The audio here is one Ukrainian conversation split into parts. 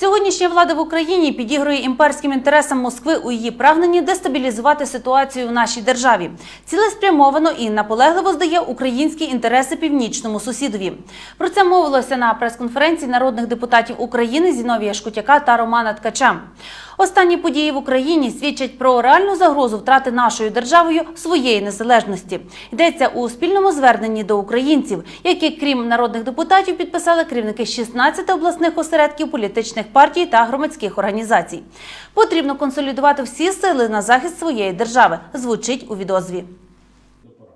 Сьогоднішня влада в Україні підігрує імперським інтересам Москви у її прагненні дестабілізувати ситуацію в нашій державі. Цілеспрямовано і наполегливо здає українські інтереси північному сусідові. Про це мовилося на прес-конференції народних депутатів України Зіновія Шкутяка та Романа Ткача. Останні події в Україні свідчать про реальну загрозу втрати нашою державою своєї незалежності. Йдеться у спільному зверненні до українців, які, крім народних депутатів, підписали керівники 16 обласних осередків політичних партій та громадських організацій. Потрібно консолідувати всі сили на захист своєї держави. Звучить у відозві.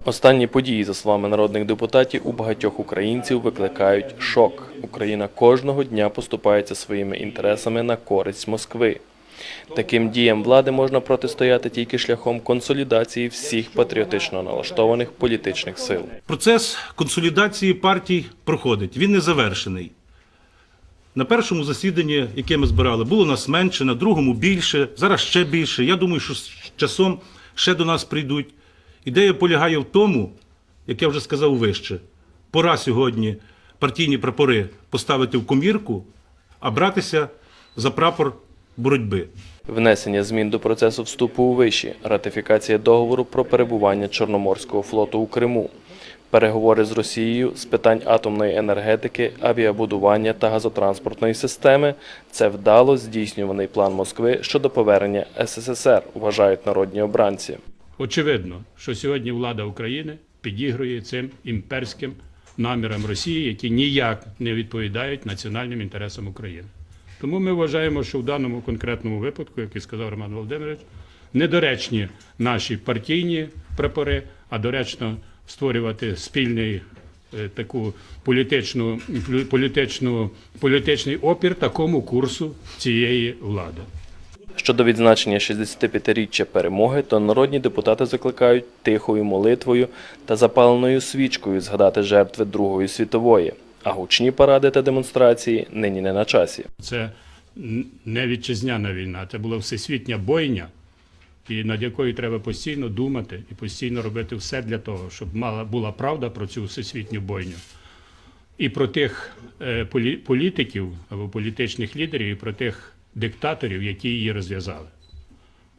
Останні події, за словами народних депутатів, у багатьох українців викликають шок. Україна кожного дня поступається своїми інтересами на користь Москви. Таким діям влади можна протистояти тільки шляхом консолідації всіх патріотично налаштованих політичних сил. Процес консолідації партій проходить. Він не завершений. На першому засіданні, яке ми збирали, було нас менше, на другому більше, зараз ще більше. Я думаю, що з часом ще до нас прийдуть. Ідея полягає в тому, як я вже сказав вище, пора сьогодні партійні прапори поставити в комірку, а братися за прапор боротьби. Внесення змін до процесу вступу у виші, ратифікація договору про перебування Чорноморського флоту у Криму, переговори з Росією з питань атомної енергетики, авіабудування та газотранспортної системи це вдало здійснюваний план Москви щодо повернення СССР, вважають народні обранці. Очевидно, що сьогодні влада України підігрує цим імперським намірам Росії, які ніяк не відповідають національним інтересам України. Тому ми вважаємо, що в даному конкретному випадку, як і сказав Роман Володимирович, недоречні наші партійні прапори, а доречно створювати спільний е, таку політичну, політичну, політичний опір такому курсу цієї влади. Щодо відзначення 65-річчя перемоги, то народні депутати закликають тихою молитвою та запаленою свічкою згадати жертви Другої світової, а гучні паради та демонстрації нині не на часі. Це не вітчизняна війна, це була всесвітня бойня, і над якою треба постійно думати і постійно робити все для того, щоб мала була правда про цю всесвітню бойню. І про тих е, полі- політиків або політичних лідерів, і про тих диктаторів, які її розв'язали.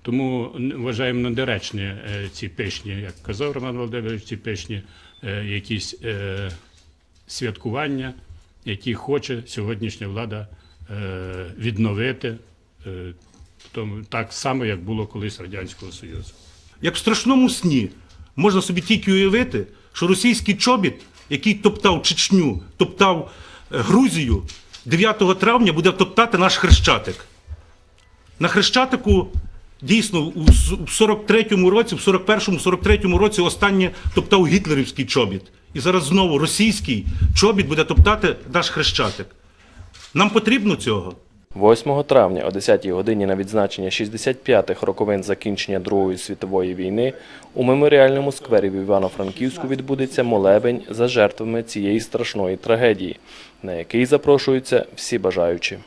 Тому вважаємо недоречні е, ці пишні, як казав Роман Володимирович, ці пишні е, якісь святкування, які хоче сьогоднішня влада е, відновити, е, так само, як було колись Радянського Союзу. Як в страшному сні можна собі тільки уявити, що російський чобіт, який топтав Чечню, топтав е, Грузію, 9 травня буде топтати наш хрещатик. На хрещатику дійсно у с- у 43-му році, в 41-му, 43-му році останнє топтав гітлерівський чобіт. І зараз знову російський чобіт буде топтати наш хрещатик. Нам потрібно цього. 8 травня о 10 годині на відзначення 65-х роковин закінчення Другої світової війни у меморіальному сквері в Івано-Франківську відбудеться молебень за жертвами цієї страшної трагедії, на який запрошуються всі бажаючі.